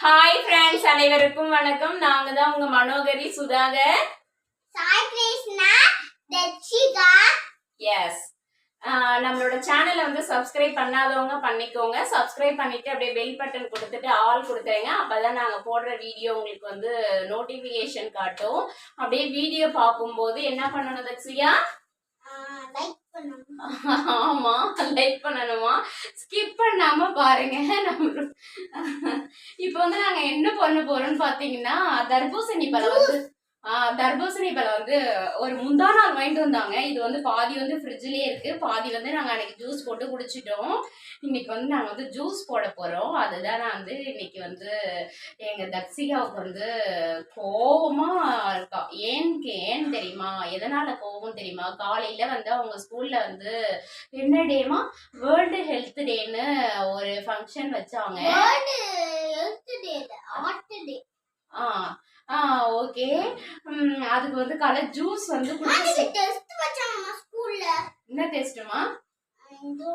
Hi friends அனைவருக்கும் வணக்கம். நாங்க தான் உங்க மனோகரி சுதாகர். சாய் கிருஷ்ணா தட்சிகா. எஸ் நம்மளோட சேனலை வந்து சப்ஸ்கிரைப் பண்ணாதவங்க பண்ணிக்கோங்க. சப்ஸ்கிரைப் பண்ணிட்டு அப்படியே பெல் பட்டன் கொடுத்துட்டு ஆல் கொடுத்துருங்க. அப்பதான் நாங்க போடுற வீடியோ உங்களுக்கு வந்து நோட்டிபிகேஷன் காட்டும். அப்படியே வீடியோ பார்க்கும்போது என்ன பண்ணணும் பண்ணுங்க ஆமா லைக் பண்ணணுமா? ஸ்கிப் பண்ணாம பாருங்க. நம்ம இப்போ வந்து நாங்க என்ன பண்ண போறோம்னு பாத்தீங்கன்னா தர்பூசணி பழம் வந்து தர்பூசணி பழம் வந்து ஒரு முந்தா நாள் வாங்கிட்டு வந்தாங்க. இது வந்து பாதி வந்து ஃப்ரிட்ஜ்லயே இருக்கு. பாதி வந்து நாங்க அன்னைக்கு ஜூஸ் போட்டு குடிச்சிட்டோம். இன்னைக்கு வந்து நாங்க வந்து ஜூஸ் போட போறோம். அதுதான் நான் வந்து இன்னைக்கு வந்து எங்க தக்ஷிகாவுக்கு வந்து கோவமா இருக்கா. ஏன்னு ஏன்னு தெரியுமா? எதனால கோவம் தெரியுமா? காலையில வந்து அவங்க ஸ்கூல்ல வந்து என்ன டேமா வேர்ல்டு ஹெல்த் டேன்னு ஒரு ஃபங்க்ஷன் வச்சாங்க. ஆ ஆ ஓகே அதுக்கு வந்து காலை ஜூஸ் வந்து டெஸ்ட் வச்சாங்க ஸ்கூல்ல என்ன டெஸ்ட்டுமா இதோ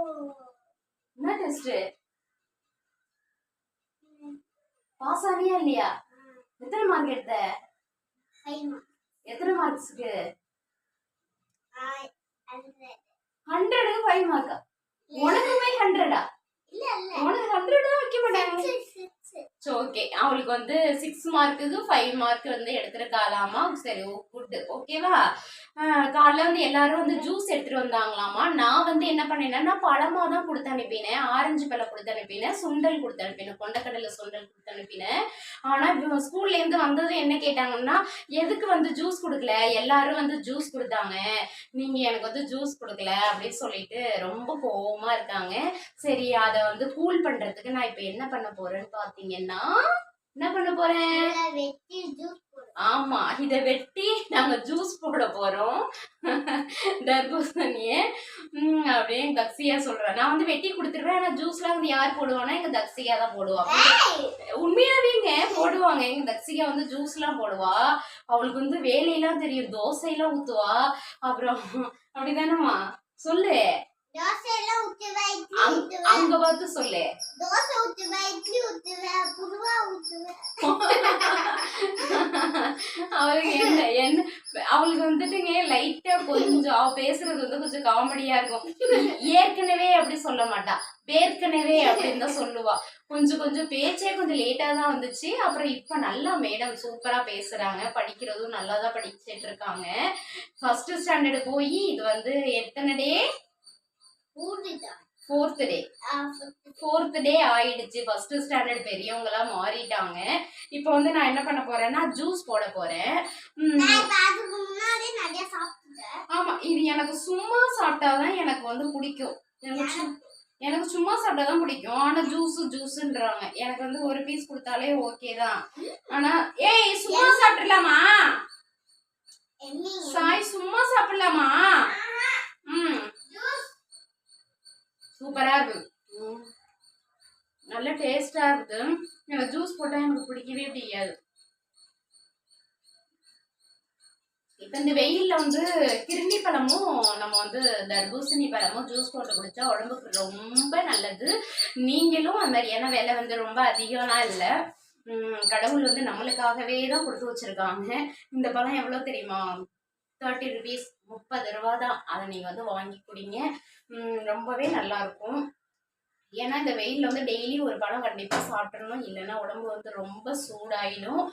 என்ன டெஸ்ட் பாஸ் ஆனியா இல்லையா? எத்தனை மார்க் எடுத்த? எத்தனை மார்க்ஸ்க்கு ஹண்ட்ரடுக்கு ஃபைவ் மார்க்கா உனக்கு போய் ஹண்ட்ரடா இல்ல இல்ல. உனக்கு ஹண்ட்ரட் வைக்க மாட்டாங்க. ஸோ ஓகே அவளுக்கு வந்து சிக்ஸ் மார்க்குக்கு ஃபைவ் மார்க் வந்து எடுத்துருக்காளாமா? சரி ஓ குட் ஓகேவா காலைல வந்து எல்லாரும் வந்து ஜூஸ் எடுத்துட்டு வந்தாங்களாமா? நான் வந்து என்ன பண்ணேன்னா பழமா தான் கொடுத்து அனுப்பினேன். ஆரஞ்சு பழம் கொடுத்து அனுப்பினேன். சுண்டல் கொடுத்து அனுப்பினேன். கொண்டக்கடலை சுண்டல் கொடுத்து அனுப்பினேன். ஆனால் இப்போ ஸ்கூல்லேருந்து வந்தது என்ன கேட்டாங்கன்னா எதுக்கு வந்து ஜூஸ் கொடுக்கல? எல்லாரும் வந்து ஜூஸ் கொடுத்தாங்க. நீங்க எனக்கு வந்து ஜூஸ் கொடுக்கல. அப்படின்னு சொல்லிட்டு ரொம்ப கோவமா இருக்காங்க. சரி அதை வந்து கூல் பண்றதுக்கு நான் இப்போ என்ன பண்ண போறேன்னு பாத்தீங்கன்னா என்ன பண்ண போறேன்? ஆமா இத வெட்டி நாங்க ஜூஸ் போட போறோம். தர்பூசணிய. அப்படியே எங்க தக்ஸியா சொல்றேன் நான் வந்து வெட்டி கொடுத்துருவேன் ஆனா ஜூஸ்லாம் வந்து யார் போடுவானா எங்க தக்ஸியா தான் போடுவா. உண்மையாவேங்க போடுவாங்க. எங்க தக்ஸிகா வந்து ஜூஸ்லாம் போடுவா. அவளுக்கு வந்து வேலையெல்லாம் தெரியும் தோசையெல்லாம் ஊத்துவா. அப்புறம் அப்படிதானம்மா? சொல்லு. அங்க- பார்த்து சொல்லு. தோசை இட்லி புருவா அவளுக்கு என்ன என்ன அவளுக்கு வந்துட்டுங்க லைட்டா கொஞ்சம் பேசுறது வந்து கொஞ்சம் காமெடியா இருக்கும். ஏற்கனவே அப்படி சொல்ல மாட்டா. ஏற்கனவே அப்படின்னு தான் சொல்லுவா. கொஞ்சம் கொஞ்சம் பேச்சே கொஞ்சம் லேட்டா தான் வந்துச்சு. அப்புறம் இப்ப நல்லா மேடம் சூப்பரா பேசுறாங்க. படிக்கிறதும் நல்லா தான் படிச்சுட்டு இருக்காங்க. ஃபர்ஸ்ட் ஸ்டாண்டர்டு போய் இது வந்து எத்தனை day fourth day fourth day ஆயிடுச்சு. ஃபர்ஸ்ட் ஸ்டாண்டர்ட் பெரியவங்களா மாறிட்டாங்க. இப்போ வந்து நான் என்ன பண்ண போறேன்னா ஜூஸ் போட போறேன். ஆமா இது எனக்கு சும்மா சாப்பிட்டாதான் எனக்கு வந்து பிடிக்கும். எனக்கு சும்மா சாப்பிட்டாதான் பிடிக்கும். ஆனா ஜூஸ் ஜூஸ்ன்றாங்க எனக்கு வந்து ஒரு பீஸ் கொடுத்தாலே ஓகே தான். ஆனா ஏய் சும்மா சாப்பிடலாமா? சாய் சும்மா சாப்பிடலாமா? ம். சூப்பரா இருக்கு நல்லா நல்ல டேஸ்டா இருக்கு எனக்கு ஜூஸ் போட்டா எனக்கு பிடிக்கவே பிடிக்காது. இப்ப இந்த வெயில்ல வந்து கிருமி பழமும் நம்ம வந்து தர்பூசணி பழமும் ஜூஸ் போட்டு குடிச்சா உடம்புக்கு ரொம்ப நல்லது. நீங்களும் அந்த மாதிரி ஏன்னா விலை வந்து ரொம்ப அதிகம்லாம் இல்லை. கடவுள் வந்து நம்மளுக்காகவே தான் கொடுத்து வச்சிருக்காங்க. இந்த பழம் எவ்வளோ தெரியுமா? தேர்ட்டி ருபீஸ் முப்பது ரூபா தான். அதை நீங்கள் வந்து வாங்கி குடிங்க. ரொம்பவே நல்லா இருக்கும். ஏன்னா இந்த வெயிலில் வந்து டெய்லி ஒரு பழம் கண்டிப்பாக சாப்பிட்றணும் இல்லைன்னா உடம்பு வந்து ரொம்ப சூடாயிடும்.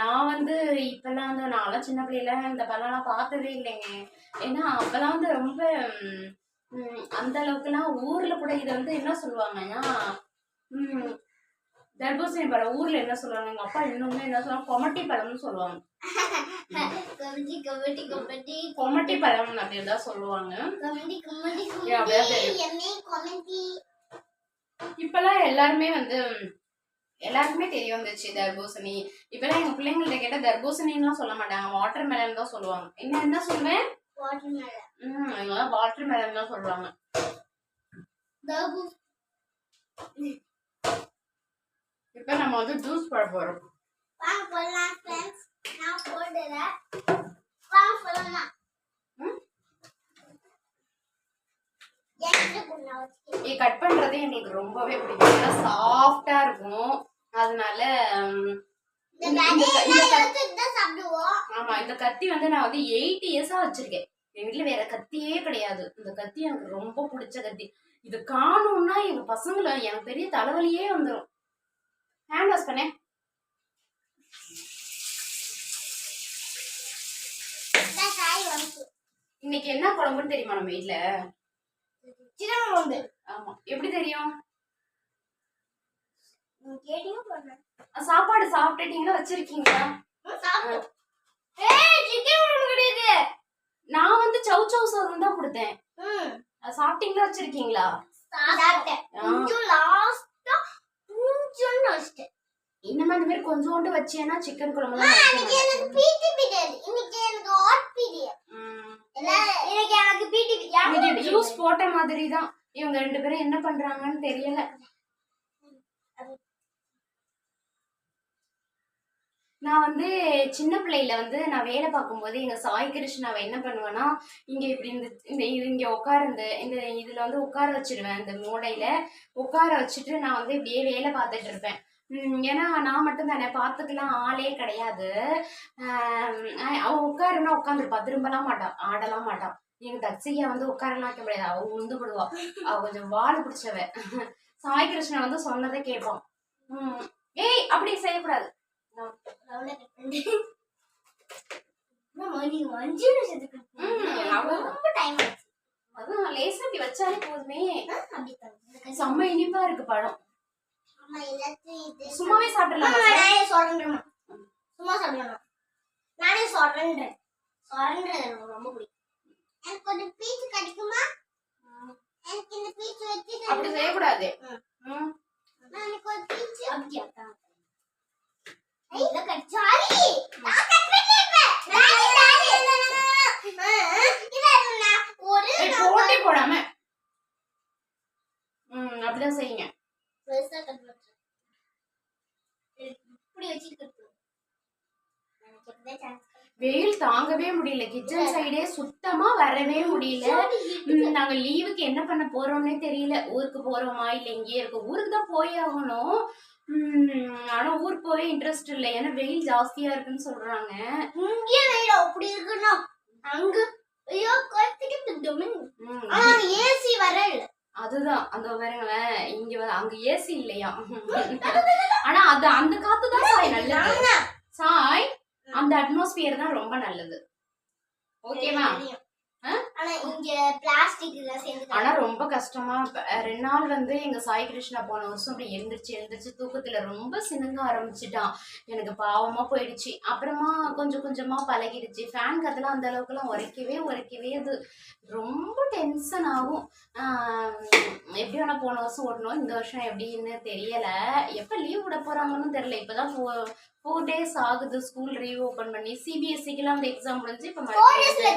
நான் வந்து இப்போல்லாம் வந்து நான்லாம் சின்ன பிள்ளையில இந்த பழம்லாம் பார்த்ததே இல்லைங்க. ஏன்னா அப்போல்லாம் வந்து ரொம்ப அந்த அளவுக்குலாம் ஊரில் கூட இதை வந்து என்ன சொல்லுவாங்கன்னா தர்பூசணி பழம் ஊரில் என்ன சொல்லுவாங்க? எங்கள் அப்பா இன்னுமே என்ன சொல்லுவாங்க? கொமட்டி பழம்னு சொல்லுவாங்க. கொமட்டி பழம் அப்படின்னு தான் சொல்லுவாங்க இப்பெல்லாம் எல்லாருமே வந்து எல்லாருக்குமே தெரிய வந்துச்சு தர்பூசணி. இப்பெல்லாம் எங்க பிள்ளைங்கள்ட்ட கேட்டா தர்பூசணின்னுலாம் சொல்ல மாட்டாங்க. வாட்டர் மெலன் தான் சொல்லுவாங்க. என்ன என்ன சொல்லுவேன்? வாட்டர் மெலன் தான் சொல்லுவாங்க. இப்போ நம்ம வந்து ஜூஸ் போட போறோம். வாங்க போடலாம் ஃப்ரெண்ட்ஸ் நான் போடுறேன். வாங்க போடலாம்? எனக்கு. இது கட் பண்றது எங்களுக்கு ரொம்பவே பிடிக்கும். சாஃப்டா இருக்கும். அதனால. ஆமா இந்த கத்தி வந்து நான் வந்து எயிட் இயர்ஸா வச்சிருக்கேன். எங்க வீட்டுல வேற கத்தியே கிடையாது. இந்த கத்தி எனக்கு ரொம்ப பிடிச்ச கத்தி. இது காணும்னா எங்க பசங்களை எனக்கு பெரிய தலைவலியே வந்துடும் ஹேண்ட் வாஷ் பண்ணேன் இன்னைக்கு என்ன குழம்புன்னு தெரியுமா நம்ம வீட்ல? சின்ன குழம்பு. ஆமா. எப்படி தெரியும்? சாப்பாடு சாப்பிட்டுட்டீங்களா? வச்சிருக்கீங்களா. நான் வந்து சவு சவு சாதம் தான் கொடுத்தேன். சாப்பிட்டீங்களா? வச்சிருக்கீங்களா? சாப்பிட்டேன். ஆ. கொஞ்சோண்டு வச்சிட்டேன். இந்த மாதிரி கொஞ்சோண்டு வச்சேன்னா சிக்கன் குழம்பு எனக்கு PT period. இன்னைக்கு எனக்கு period. இல்ல, இன்னைக்கு எனக்கு PT period. ஜூஸ் போட்ட மாதிரி தான் இவங்க ரெண்டு பேரும் என்ன பண்றாங்கன்னு தெரியல நான் வந்து சின்ன பிள்ளையில வந்து நான் வேலை பார்க்கும்போது எங்க சாய் கிருஷ்ணாவை என்ன பண்ணுவேன்னா இங்க இப்படி இந்த இந்த இது இங்க உட்காருந்து இந்த இதில் இதுல வந்து உட்கார வச்சிருவேன் இந்த மூடையில உட்கார வச்சுட்டு நான் வந்து இப்படியே வேலை பார்த்துட்டு இருப்பேன். ஏன்னா நான் மட்டும் தானே பார்த்துக்கலாம் ஆளே கிடையாது. அவன் உட்காருன்னா உட்காந்துருப்பா திரும்பலாம் மாட்டான் ஆடலாம் மாட்டான். எங்க தட்சியா வந்து உட்காரலாம் வைக்க முடியாது அவ உந்து விடுவா அவ கொஞ்சம் வால் பிடிச்சவ சாய் கிருஷ்ணன் வந்து சொன்னதை கேட்பான். ஏய் அப்படி செய்யக்கூடாது. அஞ்சு நிமிஷத்துக்கு cut ரொம்ப டைம் ஆச்சு அதான் லேசா இப்படி வச்சாலே போதுமே ஆ, செம்ம இனிப்பா இருக்கு பழம் சும்மாவே சாப்பிடலாம் அம்மா, நானே சொல்றேன்மா. சும்மா சொல்லலாம் நானே சொல்றேன்றேன் சொல்றேன்றது எனக்கு ரொம்ப பிடிக்கும் எனக்கு கொஞ்சம் பீஸ் கிடைக்குமா எனக்கு இந்த பீஸ் வச்சு அப்படி செய்யக்கூடாது ம். எனக்கு ஒரு பீஸ் அப்படியா ஐ கச்சாரி நான் கட் பண்ணிட்டேன் நானே நானே இல்ல நான் ஒரு ஏய், போட்டி போடாம ம் அப்படிதான் செய்யுங்க பெருசா கட் பண்றேன் இப்படி வச்சு கட் பண்ணுவேன் எனக்கு எப்பவே சான்ஸ் தாங்கவே முடியல. கிச்சன் சைடே சுத்தமா வரவே முடியல. நாங்க லீவுக்கு என்ன பண்ண போறோம்னே தெரியல. ஊருக்கு போறோமா இல்ல இங்கேயே இருக்கோம். ஊருக்கு தான் போய் ஆகணும். ஆனா ஊருக்கு போவே இன்ட்ரெஸ்ட் இல்லை. ஏன்னா வெயில் ஜாஸ்தியா இருக்குன்னு சொல்றாங்க. இங்கே வெயில் அப்படி இருக்குன்னா அங்க ஐயோ ஆனா ஏசி வர இல்ல. அதுதான். அந்த பாருங்களேன். இங்க அங்க ஏசி இல்லையா? ஆனா அது அந்த காத்து தான் சாய் நல்லது சாய் அந்த அட்மாஸ்பியர் தான் ரொம்ப நல்லது ஓகேவா? ஆனா இங்க பிளாஸ்டிக் சேர்ந்து ஆனா ரொம்ப கஷ்டமா. ரெண்டு நாள் வந்து எங்க சாய் கிருஷ்ணா போன வருஷம் அப்படி எழுந்திரிச்சு எழுந்திரிச்சு தூக்கத்துல ரொம்ப சினுங்க ஆரம்பிச்சிட்டான். எனக்கு பாவமா போயிடுச்சு. அப்புறமா கொஞ்சம் கொஞ்சமா பழகிடுச்சு. ஃபேன் காத்தெல்லாம் அந்த அளவுக்குலாம் உரைக்கவே உரைக்கவே அது ரொம்ப டென்ஷன் ஆகும். எப்படி வேணா போன வருஷம் ஓடணும் இந்த வருஷம் எப்படின்னு தெரியல. எப்ப லீவ் விட போறாங்கன்னு தெரியல. இப்பதான் ஃபோர் டேஸ் ஆகுது. ஸ்கூல் ரீ ஓபன் பண்ணி சிபிஎஸ்சிக்கெல்லாம் அந்த எக்ஸாம் முடிஞ்சு இப்ப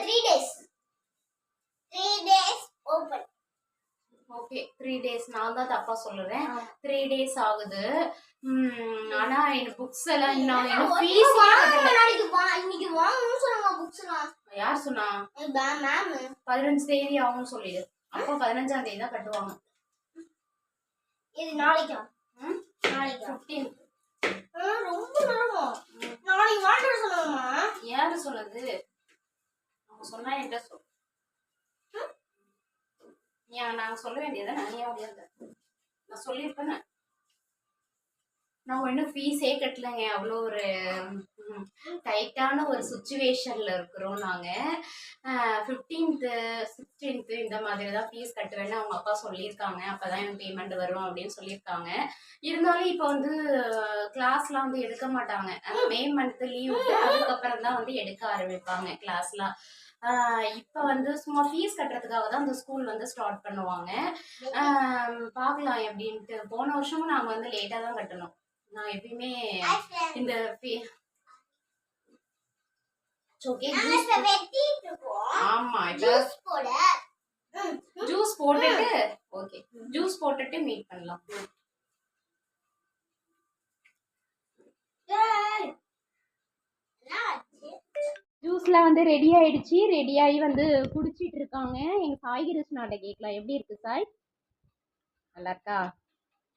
three days three days open okay three days நான் தான் தப்பா சொல்லுறேன். த்ரீ டேஸ் ஆகுது. ஆனா எனக்கு புக்ஸ் எல்லாம் இன்னும் ஃபீஸ் நாளைக்கு இன்னைக்கு வாங்கணும்னு சொன்னாங்க புக்ஸ் எல்லாம். யார் சொன்னா? மேம் பதினஞ்சு தேதி ஆகும்னு சொல்லிடு. அப்போ பதினஞ்சாம் தேதி தான் கட்டுவாங்க. இது நாளைக்கா? நாளைக்கா? ஃபிஃப்டீன் ரொம்ப நேரம் நாளைக்கு வாங்கிட்டு சொன்னாங்கம்மா. யாரு சொன்னது அவங்க சொன்னா என்கிட்ட சொல். நான் சொல்ல வேண்டியதை நான் ஏன் முடியாது நான் சொல்லியிருப்பேன் நான் இன்னும் ஃபீஸே கட்டலைங்க. அவ்வளோ ஒரு டைட்டான ஒரு சுச்சுவேஷனில் இருக்கிறோம் நாங்கள் ஃபிஃப்டீன்த்து சிக்ஸ்டீன்த்து இந்த மாதிரி தான் ஃபீஸ் கட்டுவேன்னு அவங்க அப்பா சொல்லியிருக்காங்க. அப்போ தான் எனக்கு பேமெண்ட் வரும் அப்படின்னு சொல்லியிருக்காங்க. இருந்தாலும் இப்போ வந்து கிளாஸ்லாம் வந்து எடுக்க மாட்டாங்க. மே மந்த்து லீவ் விட்டு அதுக்கப்புறம் தான் வந்து எடுக்க ஆரம்பிப்பாங்க கிளாஸ்லாம் இப்போ வந்து சும்மா ஃபீஸ் கட்டுறதுக்காக தான் அந்த ஸ்கூல் வந்து ஸ்டார்ட் பண்ணுவாங்க. பார்க்கலாம் எப்படின்ட்டு. போன வருஷமும் நாங்கள் வந்து லேட்டாக தான் கட்டணும். நான் எப்பயுமே இந்த ஆமா ஜூஸ் போட்டுட்டு ஓகே ஜூஸ் போட்டுட்டு மீட் பண்ணலாம்? ஜூஸ்லாம் வந்து ரெடி ஆயிடுச்சு. ரெடி ஆகி வந்து குடிச்சிட்டு இருக்காங்க எங்க சாய் கிருஷ்ணாட்ட கேட்கலாம் எப்படி இருக்கு சாய்? நல்லா இருக்கா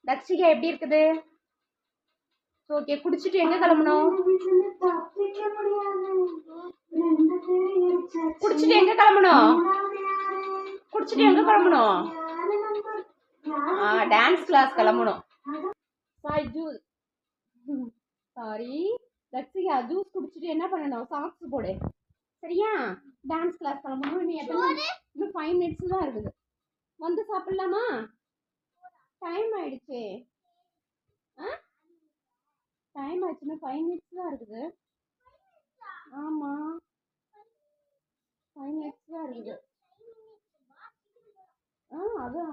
தக்ஷிகா எப்படி இருக்குது? ஓகே குடிச்சிட்டு எங்க கிளம்பணும்? குடிச்சிட்டு எங்க கிளம்பணும்? குடிச்சிட்டு எங்க கிளம்பணும்? டான்ஸ் கிளாஸ் கிளம்பணும். Sai juice sorry. Thakshika juice குடிச்சிட்டு என்ன பண்ணணும்? சாக்ஸ் போடு. சரியா? டான்ஸ் கிளாஸ் கிளம்பணும் நீ எத்தனை இன்னும் ஃபைவ் மினிட்ஸ் தான் இருக்குது. வந்து சாப்பிடலாமா? டைம் ஆயிடுச்சே. ஆ? டைம் ஆயிடுச்சுன்னா ஃபைவ் மினிட்ஸ் தான் இருக்குது. ஆமாம் ஃபைவ் மினிட்ஸ் தான் இருக்குது. ஆ அதான்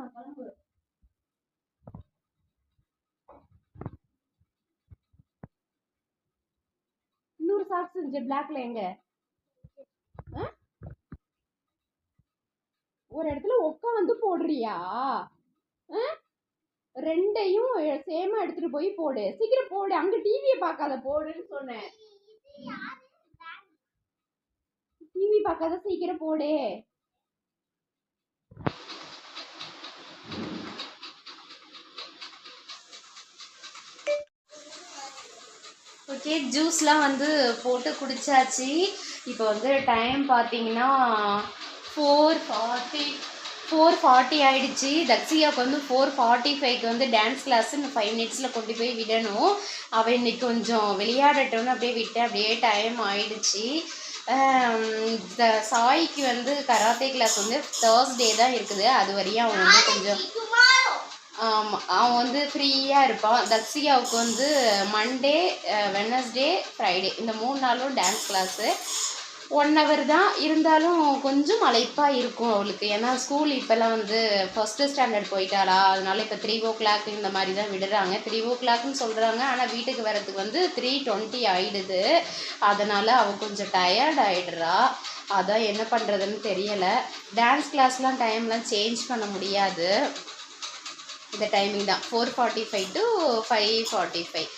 இன்னொரு சாக்ஸ் இருந்துச்சு பிளாக்ல எங்க? ஒரு இடத்துல உட்காந்து போடுறியா? ஆ? ரெண்டையும் சேமா எடுத்துட்டு போய் போடு. சீக்கிரம் போடு. அங்க டிவியை பார்க்காத போடுன்னு சொன்னேன். டிவி பார்க்காத சீக்கிரம் போடு. ஓகே ஜூஸ்லாம் வந்து போட்டு குடிச்சாச்சு. இப்போ வந்து டைம் பார்த்தீங்கன்னா ஃபோர் ஃபார்ட்டி ஃபோர் ஃபார்ட்டி ஆகிடுச்சு தக்ஸியாவுக்கு வந்து ஃபோர் ஃபார்ட்டி ஃபைவ்க்கு வந்து டான்ஸ் கிளாஸ் இந்த ஃபைவ் மினிட்ஸில் கொண்டு போய் விடணும். அவள் இன்னைக்கு கொஞ்சம் விளையாடட்டோன்னு அப்படியே விட்டேன் அப்படியே டைம் ஆயிடுச்சு. இந்த சாய்க்கு வந்து கராத்தே கிளாஸ் வந்து தேர்ஸ்டே தான் இருக்குது. அது வரையும் அவன் வந்து கொஞ்சம் அவன் வந்து ஃப்ரீயாக இருப்பான். தக்ஷியாவுக்கு வந்து மண்டே வெனஸ்டே ஃப்ரைடே இந்த மூணு நாளும் டான்ஸ் கிளாஸு ஒன் ஹவர் தான். இருந்தாலும் கொஞ்சம் அழைப்பாக இருக்கும் அவளுக்கு. ஏன்னா ஸ்கூல் இப்போல்லாம் வந்து ஃபஸ்ட்டு ஸ்டாண்டர்ட் போயிட்டாளா. அதனால இப்போ த்ரீ ஓ கிளாக் இந்த மாதிரி தான் விடுறாங்க. த்ரீ ஓ கிளாக்னு சொல்கிறாங்க ஆனால் வீட்டுக்கு வரதுக்கு வந்து த்ரீ டுவெண்ட்டி ஆகிடுது அதனால் அவள் கொஞ்சம் டயர்ட் ஆகிடுறா அதான் என்ன பண்ணுறதுன்னு தெரியலை. டான்ஸ் கிளாஸ்லாம் டைம்லாம் சேஞ்ச் பண்ண முடியாது. இந்த டைமிங் தான். Four forty five to five forty five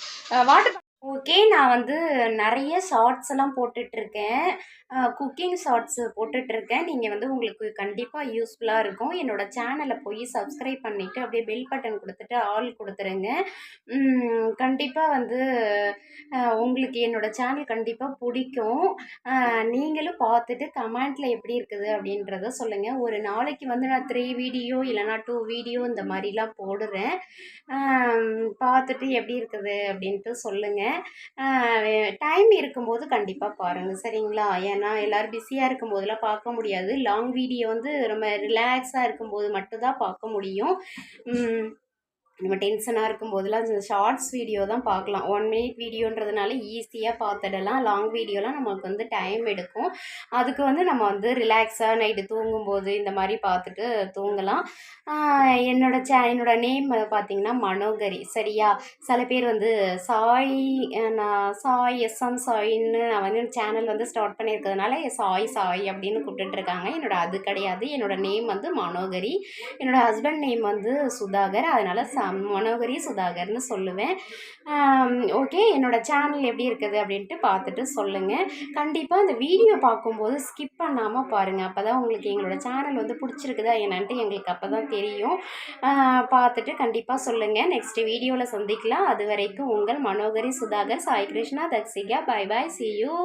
water okay நான் வந்து நிறைய ஷார்ட்ஸ் எல்லாம் போட்டுட்ருக்கேன் குக்கிங் ஷார்ட்ஸ் போட்டுட்ருக்கேன். நீங்கள் வந்து உங்களுக்கு கண்டிப்பாக யூஸ்ஃபுல்லாக இருக்கும். என்னோட சேனலை போய் சப்ஸ்கிரைப் பண்ணிவிட்டு அப்படியே பெல் பட்டன் கொடுத்துட்டு ஆல் கொடுத்துருங்க. கண்டிப்பாக வந்து உங்களுக்கு என்னோட சேனல் கண்டிப்பாக பிடிக்கும். நீங்களும் பார்த்துட்டு கமெண்ட்டில் எப்படி இருக்குது அப்படின்றத சொல்லுங்கள் ஒரு நாளைக்கு வந்து நான் த்ரீ வீடியோ இல்லைனா டூ வீடியோ இந்த மாதிரிலாம் போடுறேன். பார்த்துட்டு எப்படி இருக்குது அப்படின்ட்டு சொல்லுங்கள் டைம் இருக்கும்போது கண்டிப்பாக பாருங்கள் சரிங்களா? ஏன்னா எல்லோரும் பிஸியாக இருக்கும்போதெல்லாம் பார்க்க முடியாது. லாங் வீடியோ வந்து ரொம்ப ரிலாக்ஸாக இருக்கும்போது மட்டும்தான் பார்க்க முடியும். நம்ம டென்ஷனாக இருக்கும் போதெல்லாம் ஷார்ட்ஸ் வீடியோ தான் பார்க்கலாம். ஒன் மினிட் வீடியோன்றதுனால ஈஸியாக பார்த்துடலாம். லாங் வீடியோலாம் நமக்கு வந்து டைம் எடுக்கும். அதுக்கு வந்து நம்ம வந்து ரிலாக்ஸாக நைட்டு தூங்கும்போது இந்த மாதிரி பார்த்துட்டு தூங்கலாம். என்னோட சே என்னோட நேம் பார்த்தீங்கன்னா மனோகரி. சரியா? சில பேர் வந்து சாய் நான் சாய் எஸ்எம் சாயின்னு நான் வந்து சேனல் வந்து ஸ்டார்ட் பண்ணியிருக்கிறதுனால சாய் சாய் அப்படின்னு கூப்பிட்டுட்ருக்காங்க. என்னோட அது கிடையாது. என்னோட நேம் வந்து மனோகரி. என்னோட ஹஸ்பண்ட் நேம் வந்து சுதாகர். அதனால் ச மனோகரி சுதாகர்னு சொல்லுவேன். ஓகே என்னோடய சேனல் எப்படி இருக்குது அப்படின்ட்டு பார்த்துட்டு சொல்லுங்கள் கண்டிப்பாக இந்த வீடியோ பார்க்கும்போது ஸ்கிப் பண்ணாமல் பாருங்கள் அப்போ தான் உங்களுக்கு எங்களோட சேனல் வந்து பிடிச்சிருக்குதா என்னன்ட்டு எங்களுக்கு அப்போ தான் தெரியும் பார்த்துட்டு கண்டிப்பாக சொல்லுங்கள் நெக்ஸ்ட் வீடியோவில் சந்திக்கலாம். அது வரைக்கும் உங்கள் Manohari Sudhakar Sai Krishna Thakshika. Bye bye see you